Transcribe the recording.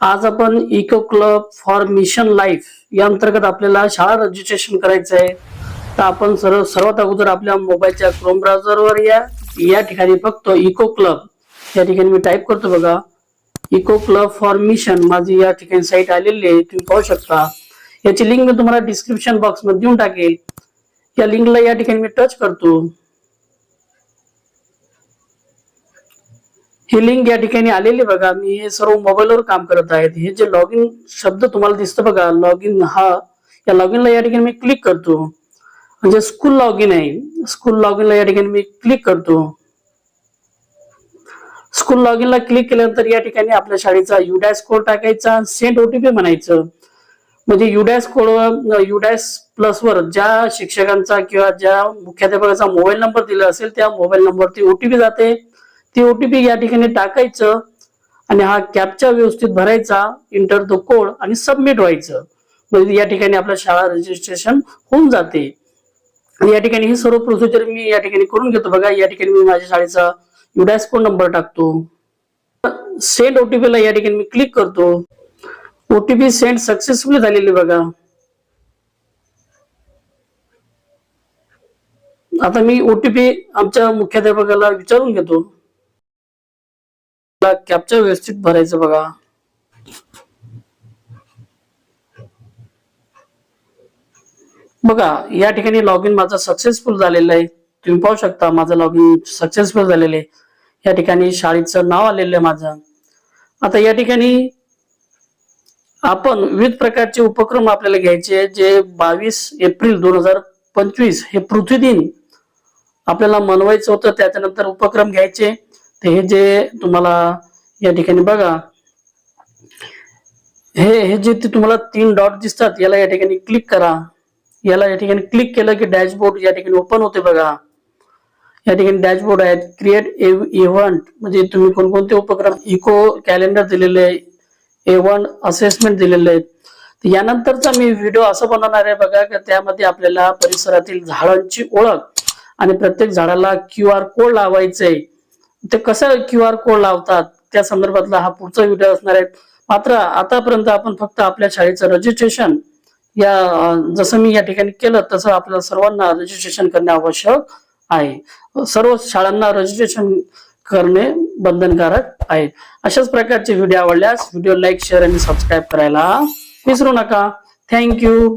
आज आपण eco club for mission life या अंतर्गत आपल्याला शाळा रजिस्ट्रेशन करायचं आहे. तर आपण सर्व सर्वात अगोदर आपल्या मोबाईलच्या क्रोम ब्राउझरवर या. या ठिकाणी फक्त इको क्लब. या ठिकाणी मी टाईप करतो बघा. इको क्लब फॉर मिशन माझी या ठिकाणी साईट आलेली आहे. तुम्ही पाहू शकता. याची लिंक मी तुम्हाला डिस्क्रिप्शन बॉक्समध्ये देऊन टाकेल. या लिंकला या ठिकाणी मी टच करतो. ही लिंक या ठिकाणी आलेली बघा. मी हे सर्व मोबाईलवर काम करत आहेत. हे जे लॉग इन शब्द तुम्हाला दिसतं बघा लॉग इन हा या लॉग इनला या ठिकाणी मी क्लिक करतो. म्हणजे स्कूल लॉग इन आहे. स्कूल लॉग इनला या ठिकाणी मी क्लिक करतो. स्कूल लॉग इनला क्लिक केल्यानंतर या ठिकाणी आपल्या शाळेचा युडॅस कोड टाकायचा सेंट ओटीपी म्हणायचं. म्हणजे युडॅस कोड युडॅस प्लस वर ज्या शिक्षकांचा किंवा ज्या मुख्याध्यापकाचा मोबाईल नंबर दिला असेल त्या मोबाईल नंबरवरती ओटीपी जाते. ती ओटीपी या ठिकाणी टाकायचं आणि हा कॅपचा व्यवस्थित भरायचा इंटर द कोड आणि सबमिट व्हायचं. म्हणजे या ठिकाणी आपलं शाळा रजिस्ट्रेशन होऊन जाते. आणि या ठिकाणी ही सर्व प्रोसिजर मी या ठिकाणी करून घेतो. बघा या ठिकाणी मी माझ्या शाळेचा युडॅस कोड नंबर टाकतो. सेंड ओटीपी ला या ठिकाणी मी क्लिक करतो. ओटीपी सेंड सक्सेसफुली झालेली बघा. आता मी ओटीपी आमच्या मुख्याध्यापकाला विचारून घेतो. कॅपचा व्यवस्थित भरायचं बघा. बघा या ठिकाणी लॉग इन माझं सक्सेसफुल झालेलं आहे. तुम्ही पाहू शकता माझं लॉग इन सक्सेसफुल झालेलं आहे. या ठिकाणी शाळेचं नाव आलेलं आहे माझं. आता या ठिकाणी आपण विविध प्रकारचे उपक्रम आपल्याला घ्यायचे जे बावीस एप्रिल दोन हजार पंचवीस हे पृथ्वी दिन आपल्याला मनवायचं होतं त्याच्यानंतर उपक्रम घ्यायचे. तर हे जे तुम्हाला या ठिकाणी बघा हे हे जे ते तुम्हाला तीन डॉट दिसतात याला या ठिकाणी क्लिक करा. याला या ठिकाणी क्लिक केलं की डॅशबोर्ड या ठिकाणी ओपन होते बघा. या ठिकाणी डॅशबोर्ड आहेत. क्रिएट इव्हेंट म्हणजे तुम्ही कोणकोणते उपक्रम इको कॅलेंडर दिलेले आहे एवन असेसमेंट दिलेले आहेत. यानंतरचा मी व्हिडिओ असं बनवणार आहे बघा की त्यामध्ये आपल्याला परिसरातील झाडांची ओळख आणि प्रत्येक झाडाला क्यू आर कोड लावायचे आहे ते कसं क्यू आर कोड लावतात त्या संदर्भातला हा पुढचा व्हिडिओ असणार आहे. मात्र आतापर्यंत आपण फक्त आपल्या शाळेचं रजिस्ट्रेशन या जसं मी या ठिकाणी केलं तसं आपल्या सर्वांना रजिस्ट्रेशन करणे आवश्यक आहे. सर्व शाळांना रजिस्ट्रेशन करणे बंधनकारक आहे. अशाच प्रकारचे व्हिडिओ आवडल्यास व्हिडिओ लाईक शेअर आणि सबस्क्राईब करायला विसरू नका. थँक्यू